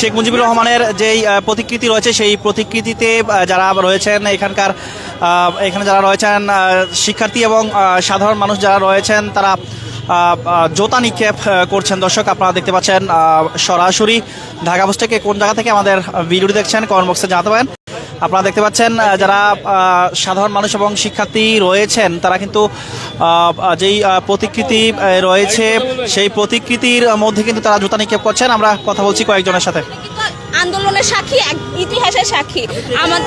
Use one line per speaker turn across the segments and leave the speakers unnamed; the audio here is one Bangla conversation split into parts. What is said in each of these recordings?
শেখ মুজিবুর রহমানের যেই প্রতিকৃতি রয়েছে, সেই প্রতিকৃতিতে যারা রয়েছেন, এখানকার এখানে যারা রয়েছেন শিক্ষার্থী এবং সাধারণ মানুষ যারা রয়েছেন, তারা জোতা নিক্ষেপ করছেন। দর্শক, আপনারা দেখতে পাচ্ছেন সরাসরি ঢাকা পোস্ট থেকে কোন জায়গা থেকে আমাদের ভিডিওটি দেখছেন কমেন্ট বক্সে জানাতে পারেন। আপনারা দেখতে পাচ্ছেন যারা সাধারণ মানুষ এবং শিক্ষার্থী রয়েছেন তারা কিন্তু যেই প্রতিকৃতি রয়েছে সেই প্রতিকৃতির মধ্যে কিন্তু তারা জুতা নিক্ষেপ করছেন। আমরা কথা বলছি কয়েকজনের সাথে।
আন্দোলনের সাক্ষী ইতিহাসের সাক্ষী। আমার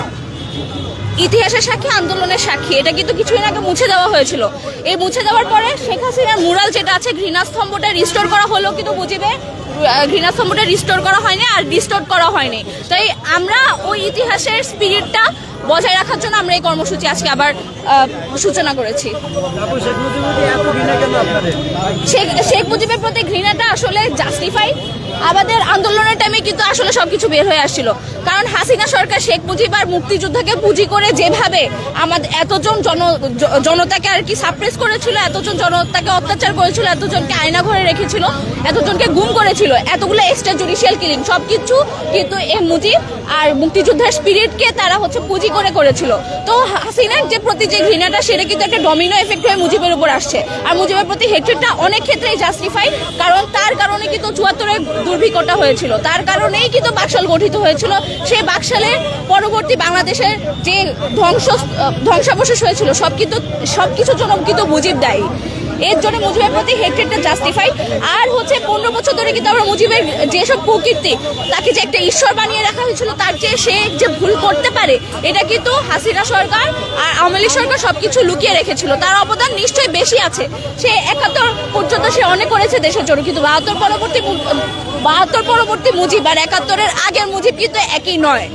ইতিহাসের সাক্ষী আন্দোলনের সাক্ষী। এটা কিন্তু কিছুদিন আগে মুছে দেওয়া হয়েছিল। এই মুছে দেওয়ার পরে শেখ হাসিনার মুরাল যেটা আছে ঘৃণাস্তম্ভটা রিস্টোর করা হলো কিন্তু আহ, ঘৃণাস্তম্ভটা রিস্টোর করা হয়নি আর রিস্টোর করা হয়নি। তাই আমরা ওই ইতিহাসের স্পিরিটটা বজায় রাখার জন্য আমরা এই কর্মসূচি আজকে আবার সূচনা করেছি। শেখ মুজিবের প্রতি ঘৃণাটা আসলে জাস্টিফাই আমাদের আন্দোলনের টাইমে কিন্তু আসলে সবকিছু বের হয়ে আসছিল। কারণ হাসিনা সরকার শেখ মুজিব আর মুক্তিযোদ্ধাকে পুঁজি করে যেভাবে আমাদের এতজন জন জনতাকে আর কি সাপ্রেস করেছিল এতজন জনতাকে অত্যাচার করেছিল এতজনকে আয়না ঘরে রেখেছিল এতজনকে গুম করেছিল এতগুলো এক্সট্রা জুডিশিয়াল কিলিং সবকিছু কিন্তু এ মুজিব আর মুক্তিযোদ্ধার স্পিরিটকে তারা হচ্ছে পুঁজি করে করেছিল। তো হাসিনার যে প্রতি যে ঘৃণাটা, সেটা কিন্তু একটা ডমিনো এফেক্ট হয়ে মুজিবের উপর আসছে। আর মুজিবের প্রতি হেট্রেডটা অনেক ক্ষেত্রেই জাস্টিফাই কারণ তার কারণে কিন্তু চুয়াত্তরের দুর্ভিক্ষটা হয়েছিল। তার কারণেই কিন্তু বাকশাল গঠিত হয়েছিল। সেই বাকশালের পরবর্তী বাংলাদেশের যে ধ্বংস, ধ্বংসাবশেষ হয়েছিল, সব কিন্তু সব কিছুর জন্য কিন্তু মুজিব দায়ী। এর জন্য মুজিবের প্রতি হেট্রেডটা জাস্টিফাই আর হচ্ছে পনেরো বছর ধরে কিন্তু আমরা মুজিবের যেসব কুকীর্তি, তাকে যে একটা ঈশ্বর বানিয়ে রাখা হয়েছিল, তার যে সে যে ভুল করতে পারে, এটা কিন্তু হাসিনা সরকার আর আওয়ামী সরকার সবকিছু লুকিয়ে রেখেছিল। তার অবদান নিশ্চয়ই বেশি আছে। সে একাত্তর পর্যন্ত সে অনেক করেছে দেশের জন্য, কিন্তু বাহাত্তর পরবর্তী বাহাত্তর পরবর্তী মুজিব আর একাত্তরের আগের মুজিব কিন্তু একই নয়।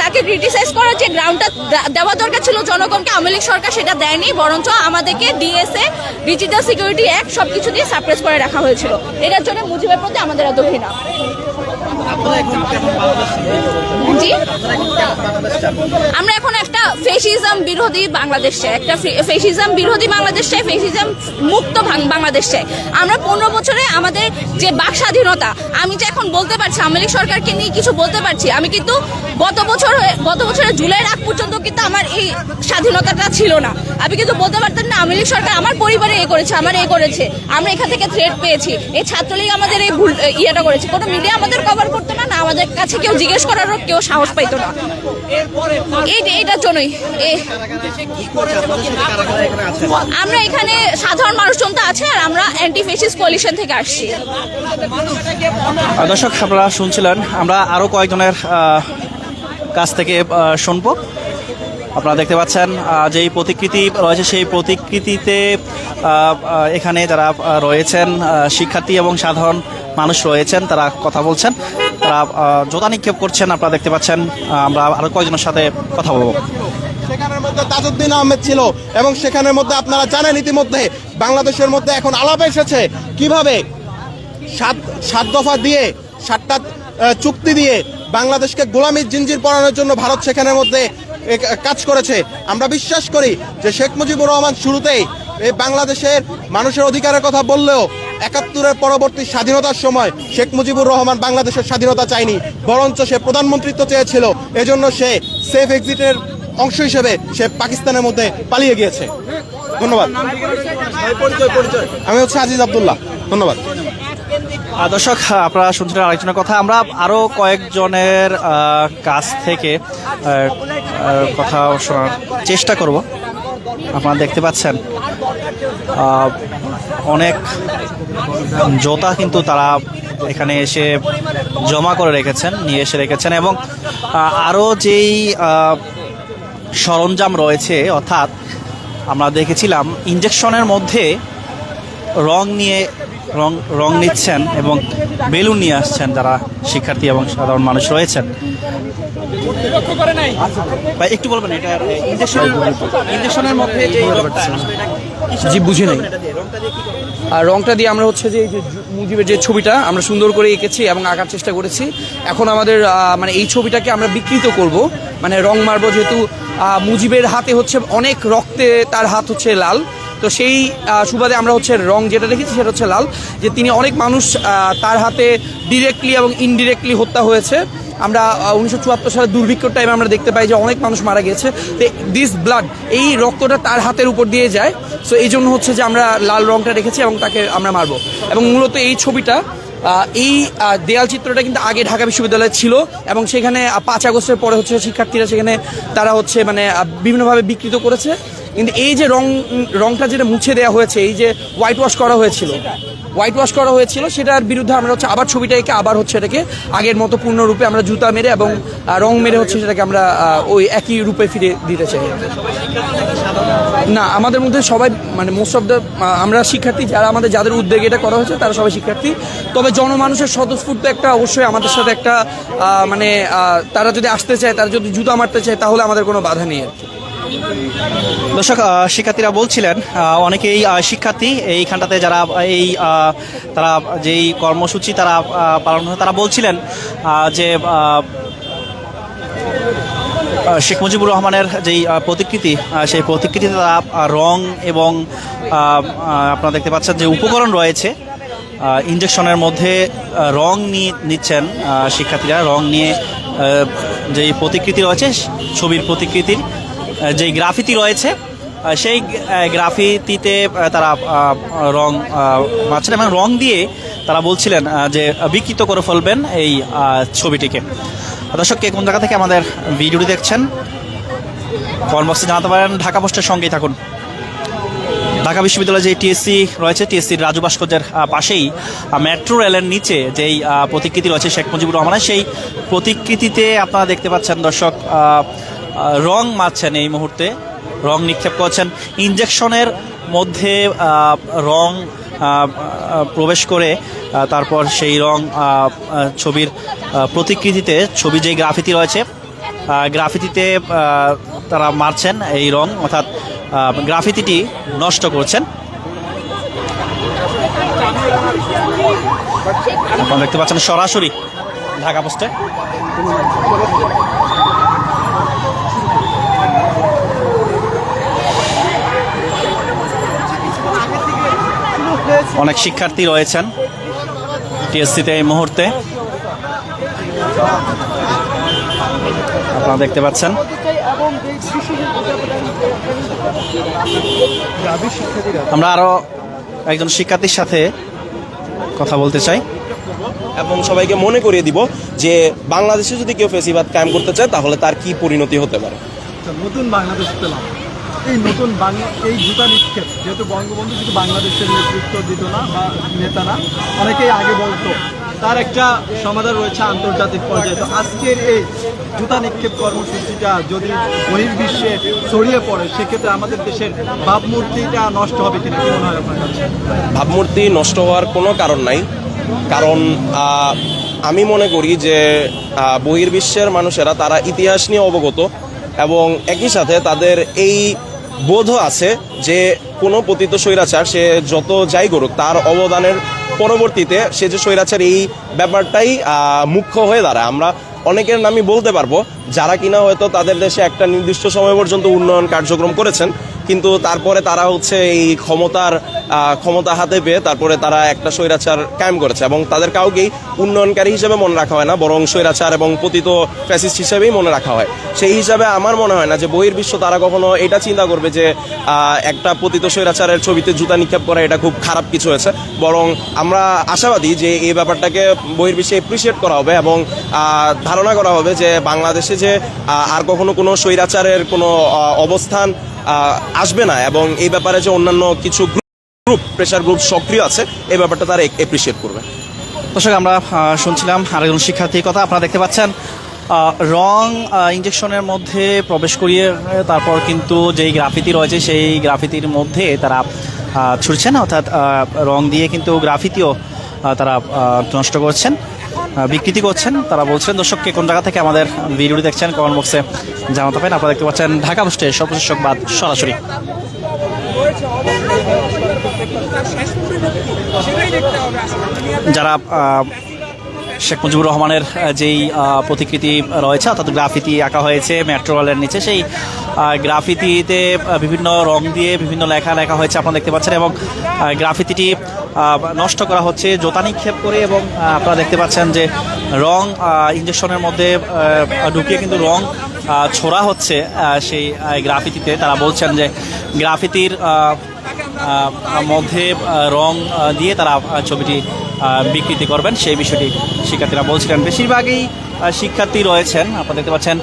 তাকে ক্রিটিসাইজ করার যে গ্রাউন্ডটা দেওয়া দরকার ছিল জনগণকে, আওয়ামী সরকার সেটা দেয়নি, বরঞ্চ আমাদেরকে ডিএসএ ডিজিটাল সিকিউরিটি অ্যাক্ট সবকিছু দিয়ে সাপ্রেস করে রাখা হয়েছিল। এটার জন্য মুজিবের প্রতি আমাদের এত ঘৃণা আমরা এখন একটা ফেসিজম বিরোধী বাংলাদেশ চাই একটা ফেসিজম বিরোধী বাংলাদেশ চাই ফেসিজম মুক্ত বাংলাদেশ। চাই আমরা পনেরো বছরে আমাদের যে বাক স্বাধীনতা, আমি যে এখন বলতে পারছি আওয়ামী সরকারকে নিয়ে কিছু বলতে পারছি, আমি কিন্তু গত বছর গত বছরের জুলাইয়ের আগ পর্যন্ত কিন্তু আমার এই স্বাধীনতাটা ছিল না। আমি কিন্তু বলতে পারতাম না লীগ সরকার আমার পরিবারে এ করেছে, আমার এ করেছে। আমরা এখান থেকে থ্রেট পেয়েছি। এই ছাত্রলীগ আমাদের এই ভুল ইয়েটা করেছে। কোনো মিডিয়া আমাদের কভার করতো না না আমাদের কাছে কেউ জিজ্ঞেস করারও কেউ সাহস পাইতো না। এই এইটার জন্যই আমরা এখানে সাধারণ মানুষজন তো আছে আর আমরা অ্যান্টি ফেসিস কোয়ালিশন থেকে আসছি।
দর্শক, আপনারা শুনছিলেন, আমরা আরও কয়েকজনের কাছ থেকে শুনব। আপনারা দেখতে পাচ্ছেন যেই প্রতিকৃতি রয়েছে সেই প্রতিকৃতিতে এখানে যারা রয়েছেন শিক্ষার্থী এবং সাধারণ মানুষ রয়েছেন, তারা কথা বলছেন। তারা জোতা নিক্ষেপ করছেন, আপনারা দেখতে পাচ্ছেন আমরা আরও কয়েকজনের সাথে কথা বলব।
সেখানের মধ্যে তাজউদ্দিন আহমেদ ছিল এবং সেখানের মধ্যে আপনারা জানেন ইতিমধ্যে বাংলাদেশের মধ্যে এখন আলাপ এসেছে। কীভাবে সাত সাত দফা দিয়ে, সাতটা চুক্তি দিয়ে বাংলাদেশকে গোলামির জিঞ্জির পড়ানোর জন্য ভারত সেখানের মধ্যে কাজ করেছে। আমরা বিশ্বাস করি যে শেখ মুজিবুর রহমান শুরুতেই এই বাংলাদেশের মানুষের অধিকারের কথা বললেও একাত্তরের পরবর্তী স্বাধীনতার সময় শেখ মুজিবুর রহমান বাংলাদেশের স্বাধীনতা চায়নি, বরঞ্চ সে প্রধানমন্ত্রিত্ব চেয়েছিল। এজন্য সে সেফ এক্সিটের অংশ হিসেবে সে পাকিস্তানের মধ্যে পালিয়ে গিয়েছে। ধন্যবাদ। আমি হচ্ছে আজিজ আবদুল্লাহ। ধন্যবাদ।
দর্শক আপনারা শুনছিলেন আরেকজনের কথা। আমরা আরও কয়েকজনের কাছ থেকে কথা শোনার চেষ্টা করব। আপনারা দেখতে পাচ্ছেন অনেক জোতা কিন্তু তারা এখানে এসে জমা করে রেখেছেন নিয়ে এসে রেখেছেন এবং আরও যেই সরঞ্জাম রয়েছে অর্থাৎ আমরা দেখেছিলাম ইঞ্জেকশনের মধ্যে রং নিয়ে রং রং নিচ্ছেন এবং বেলুন নিয়ে আসছেন যারা শিক্ষার্থী এবং সাধারণ মানুষ রয়েছেন ভাই একটু বলবেন এটা ইঞ্জেকশনের ইঞ্জেকশনের মধ্যে যে
জি বুঝি নাই
রংটা দিয়ে?
আর রংটা দিয়ে আমরা হচ্ছে যে এই যে মুজিবের যে ছবিটা, আমরা সুন্দর করে এঁকেছি এবং আঁকার চেষ্টা করেছি। এখন আমাদের মানে এই ছবিটাকে আমরা বিকৃত করব। মানে রং মারবো যেহেতু মুজিবের হাতে হচ্ছে অনেক রক্তে তার হাত হচ্ছে লাল। তো সেই সুবাদে আমরা হচ্ছে রং যেটা রেখেছি সেটা হচ্ছে লাল। যে তিনি অনেক মানুষ তার হাতে ডিরেক্টলি এবং ইনডিরেক্টলি হত্যা হয়েছে। আমরা উনিশশো চুয়াত্তর সালে দুর্ভিক্ষর টাইমে আমরা দেখতে পাই যে অনেক মানুষ মারা গেছে তো দিস ব্লাড এই রক্তটা তার হাতের উপর দিয়ে যায়। সো এই জন্য হচ্ছে যে আমরা লাল রংটা রেখেছি এবং তাকে আমরা মারবো। এবং মূলত এই ছবিটা এই দেয়াল চিত্রটা কিন্তু আগে ঢাকা বিশ্ববিদ্যালয়ে ছিল এবং সেখানে পাঁচ আগস্টের পরে হচ্ছে শিক্ষার্থীরা সেখানে, তারা হচ্ছে মানে বিভিন্নভাবে বিকৃত করেছে। কিন্তু এই যে রং, রংটা যেটা মুছে দেওয়া হয়েছে, এই যে হোয়াইট ওয়াশ করা হয়েছিল হোয়াইট ওয়াশ করা হয়েছিল, সেটার বিরুদ্ধে আমরা হচ্ছে আবার ছবিটা এঁকে আবার হচ্ছে এটাকে আগের মতো পূর্ণরূপে আমরা জুতা মেরে এবং রং মেরে হচ্ছে সেটাকে আমরা ওই একই রূপে ফিরে দিতে চাই না, আমাদের মধ্যে সবাই মানে মোস্ট অফ দ্য আমরা শিক্ষার্থী, যারা আমাদের, যাদের উদ্যোগে এটা করা হয়েছে, তারা সবাই শিক্ষার্থী তবে জনমানুষের স্বতঃস্ফূর্ত একটা অবশ্যই আমাদের সাথে একটা মানে তারা যদি আসতে চায়, তারা যদি জুতা মারতে চায়, তাহলে আমাদের কোনো বাধা নেই আর কি।
দর্শক শিক্ষার্থীরা বলছিলেন অনেকেই শিক্ষার্থী এইখানটাতে যারা, এই তারা যেই কর্মসূচি তারা পালন তারা বলছিলেন যে শেখ মুজিবুর রহমানের যেই প্রতিকৃতি সেই প্রতিকৃতিতে তারা রং এবং আপনারা দেখতে পাচ্ছেন যে উপকরণ রয়েছে ইঞ্জেকশনের মধ্যে রং নিয়ে নিচ্ছেন শিক্ষার্থীরা, রং নিয়ে যেই প্রতিকৃতি রয়েছে, ছবির প্রতিকৃতির যেই গ্রাফিতি রয়েছে সেই গ্রাফিতিতে তারা রং মারছেন এবং রং দিয়ে তারা বলছিলেন যে বিকৃত করে ফেলবেন এই ছবিটিকে। দর্শক, কে কোন জায়গা থেকে আমাদের ভিডিওটি দেখছেন, কমেন্ট বক্সে জানাতে পারেন। ঢাকা পোস্টের সঙ্গেই থাকুন। ঢাকা বিশ্ববিদ্যালয়ে যে টিএসসি রয়েছে টিএসসির রাজু ভাস্কর্যের পাশেই মেট্রো রেলের নিচে যেই প্রতিকৃতি রয়েছে শেখ মুজিবুর রহমানের, সেই প্রতিকৃতিতে আপনারা দেখতে পাচ্ছেন, দর্শক রং মারছেন এই মুহূর্তে, রং নিক্ষেপ করছেন। ইঞ্জেকশনের মধ্যে রং প্রবেশ করে তারপর সেই রং ছবির প্রতিকৃতিতে ছবি যে গ্রাফিতি রয়েছে গ্রাফিতিতে তারা মারছেন এই রং, অর্থাৎ গ্রাফিতিটি নষ্ট করছেন। দেখতে পাচ্ছেন সরাসরি ঢাকা পোস্টে। অনেক শিক্ষার্থী রয়েছেন টিএসসিতে এই মুহূর্তে। আপনারা দেখতে পাচ্ছেন। আমরা আরও একজন শিক্ষার্থীর সাথে কথা বলতে চাই।
এবং সবাইকে মনে করিয়ে দিব যে বাংলাদেশে যদি কেউ ফেসিবাদ কায়েম করতে চায় তাহলে তার কি পরিণতি হতে পারে?
আচ্ছা, নতুন বাংলাদেশ পেলাম। এই নতুন বাংলা, এই জুতা নিক্ষেপ, যেহেতু বঙ্গবন্ধু শুধু বাংলাদেশের নেতৃত্ব দিত না বা নেতা না, অনেকেই আগে বলতো, তার একটা সমাধান রয়েছে আন্তর্জাতিক পর্যায়ে। তো আজকের এই জুতা নিক্ষেপ কর্মসূচিটা যদি বহির্বিশ্বে ছড়িয়ে পড়ে, সেক্ষেত্রে আমাদের দেশের ভাবমূর্তিটা নষ্ট হবে কিনা, কি মনে হয় আপনার কাছে?
ভাবমূর্তি নষ্ট হওয়ার কোনো কারণ নাই। কারণ আমি মনে করি যে বহির্বিশ্বের মানুষেরা তারা ইতিহাস নিয়ে অবগত এবং একই সাথে তাদের এই বোধও আছে যে কোনো পতিত স্বৈরাচার, সে যত যাই করুক, তার অবদানের পরবর্তীতে সে যে স্বৈরাচার, এই ব্যাপারটাই মুখ্য হয়ে দাঁড়ায়। আমরা অনেকের নামই বলতে পারব, যারা কিনা হয়তো তাদের দেশে একটা নির্দিষ্ট সময় পর্যন্ত উন্নয়ন কার্যক্রম করেছেন কিন্তু তারপরে তারা হচ্ছে এই ক্ষমতার ক্ষমতা হাতে পেয়ে তারপরে তারা একটা স্বৈরাচার কায়েম করেছে এবং তাদের কাউকেই উন্নয়নকারী হিসেবে মনে রাখা হয় না, বরং স্বৈরাচার এবং পতিত ফ্যাসিস্ট হিসেবেই মনে রাখা হয়। সেই হিসাবে আমার মনে হয় না যে বহির্বিশ্ব তারা কখনো এটা চিন্তা করবে যে একটা পতিত স্বৈরাচারের ছবিতে জুতা নিক্ষেপ করা এটা খুব খারাপ কিছু হয়েছে। বরং আমরা আশাবাদী যে এই ব্যাপারটাকে বহির্বিশ্বে এপ্রিসিয়েট করা হবে এবং ধারণা করা হবে যে বাংলাদেশে যে আর কখনো কোনো স্বৈরাচারের কোনো অবস্থান আসবে না এবং এই ব্যাপারে যে অন্যান্য কিছু গ্রুপ প্রেশার গ্রুপ সক্রিয় আছে, এই ব্যাপারটা তারা এপ্রিসিয়েট করবে।
দর্শক, আমরা শুনছিলাম আরেকজন শিক্ষার্থীর কথা। আপনারা দেখতে পাচ্ছেন রং ইঞ্জেকশনের মধ্যে প্রবেশ করিয়ে, তারপর কিন্তু যেই গ্রাফিতি রয়েছে, সেই গ্রাফিতির মধ্যে তারা ছুটছেন। অর্থাৎ রং দিয়ে কিন্তু গ্রাফিতিও তারা নষ্ট করছেন। বিকৃতি করছেন, তারা বলছেন দর্শককে কোন জায়গা থেকে আমাদের ভিডিওটি দেখছেন কমেন্ট বক্সে জানাতে পারেন। আপনারা দেখতে পাচ্ছেন, ঢাকা পোস্টে সর্বশেষ বাদ সরাসরি। যারা শেখ মুজিবুর রহমানের যেই প্রতিকৃতি রয়েছে, অর্থাৎ গ্রাফিতি আঁকা হয়েছে মেট্রো রেলের নিচে, সেই গ্রাফিতিতে বিভিন্ন রং দিয়ে বিভিন্ন লেখা লেখা হয়েছে আপনারা দেখতে পাচ্ছেন এবং গ্রাফিতিটি নষ্ট করা হচ্ছে জোতা নিক্ষেপ করে এবং আপনারা দেখতে পাচ্ছেন যে রং ইঞ্জেকশনের মধ্যে ঢুকিয়ে কিন্তু রং ছোড়া হচ্ছে সেই গ্রাফিতিতে। তারা বলছেন যে গ্রাফিতির মধ্যে রং দিয়ে তারা ছবিটি বিকৃতি করবেন। সেই বিষয়টি শিক্ষার্থীরা বলছিলেন। বেশিরভাগই শিক্ষার্থী রয়েছেন। আপনারা দেখতে পাচ্ছেন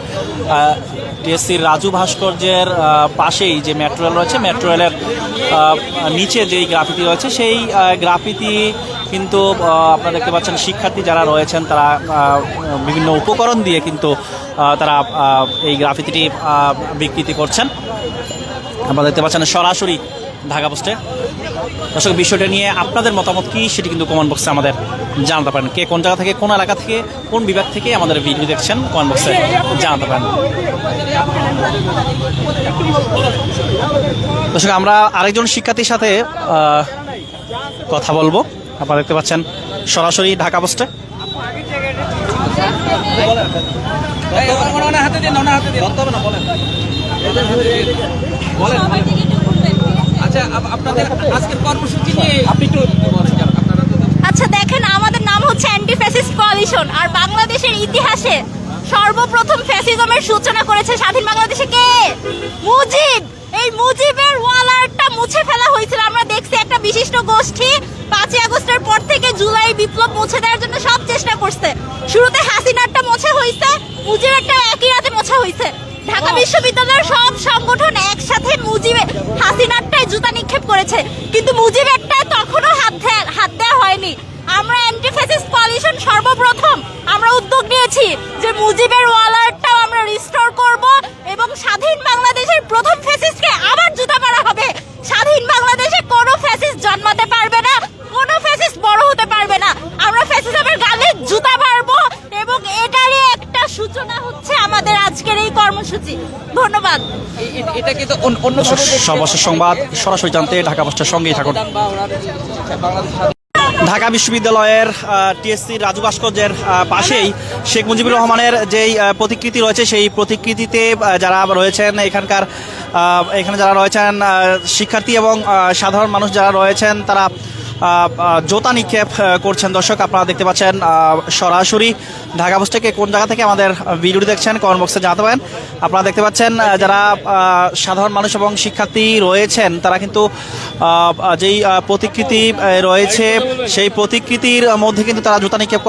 টিএসসির রাজু ভাস্কর্যের পাশেই যে মেট্রো রেল রয়েছে, মেট্রো রেলের নিচে যেই গ্রাফিতি রয়েছে, সেই গ্রাফিতি কিন্তু আপনারা দেখতে পাচ্ছেন শিক্ষার্থী যারা রয়েছেন, তারা বিভিন্ন উপকরণ দিয়ে কিন্তু তারা এই গ্রাফিতিটি বিকৃতি করছেন। আপনারা দেখতে পাচ্ছেন সরাসরি ঢাকা পোস্টে। দর্শক বিষয়টা নিয়ে আপনাদের মতামত কি সেটি কিন্তু কমেন্ট বক্সে আমাদের জানাতে পারেন। কে কোন জায়গা থেকে কোন এলাকা থেকে কোন বিভাগ থেকে আমাদের ভিডিও দেখছেন কমেন্ট বক্সে জানাতে পারেন। দর্শক আমরা আরেকজন শিক্ষার্থীর সাথে কথা বলব। আপনারা দেখতে পাচ্ছেন সরাসরি ঢাকা পোস্টে।
আচ্ছা আপনাদের আজকের কর্মসূচি নিয়ে আপনি একটু
আচ্ছা দেখেন আমাদের নাম হচ্ছে অ্যান্টি ফ্যাসিস্ট কোয়ালিশন আর বাংলাদেশের ইতিহাসে সর্বপ্রথম ফ্যাসিজমের সূচনা করেছে স্বাধীন বাংলাদেশে কে? মুজিব! এই মুজিবের ওয়ালারটা মুছে ফেলা হয়েছিল। আমরা দেখছি একটা বিশিষ্ট গোষ্ঠী পাঁচই আগস্টের পর থেকে জুলাই বিপ্লব মুছে দেওয়ার জন্য সব চেষ্টা করছে। শুরুতে হাসিনারটা মোছা হয়েছে মুজিবেরটা একই রাতে মোছা হয়েছে। ঢাকা বিশ্ববিদ্যালয়ের সব সংগঠন একসাথে মুজিবে হাসিনারটায় জুতা নিক্ষেপ করেছে। কিন্তু মুজিব একটা তখনও হাত হাত দেওয়া হয়নি। আমরা অ্যান্টি ফ্যাসিস্ট কোয়ালিশন সর্বপ্রথম। আমরা উদ্যোগ নিয়েছি যে মুজিবের ওয়ালারটাও আমরা রিস্টোর করব এবং স্বাধীন বাংলাদেশের প্রথম ফ্যাসিস্টকে আবার জুতা মারা হবে। স্বাধীন বাংলাদেশে কোনো ফ্যাসিস্ট জন্মাতে পারবে না কোনো ফ্যাসিস্ট বড় হতে পারবে না আমরা ফ্যাসিজমের গালে জুতা মারবো এবং এটারই একটা সূচনা হচ্ছে আমাদের আজকের এই কর্মসূচি ধন্যবাদ
এটা কিন্তু অন্য- অন্য
দর্শক সর্বশেষ সংবাদ সরাসরি জানতে ঢাকা পোস্টের সঙ্গেই থাকুন। ঢাকা বিশ্ববিদ্যালয়ের টিএসসি রাজু ভাস্কর্যের পাশেই শেখ মুজিবুর রহমানের যেই প্রতিকৃতি রয়েছে সেই প্রতিকৃতিতে যারা রয়েছেন এখানকার এখানে যারা রয়েছেন শিক্ষার্থী এবং সাধারণ মানুষ যারা রয়েছেন তারা জোতা নিক্ষেপ করছেন দর্শক। আপনারা দেখতে পাচ্ছেন সরাসরি ঢাকা পোস্ট থেকে কোন জায়গা থেকে আমাদের ভিডিওটি দেখছেন কমেন্ট বক্সে জানাতে পারেন। আপনারা দেখতে পাচ্ছেন যারা সাধারণ মানুষ এবং শিক্ষার্থী রয়েছেন, তারা কিন্তু যেই প্রতিকৃতি রয়েছে, সেই প্রতিকৃতির মধ্যে কিন্তু তারা জুতা নিক্ষেপ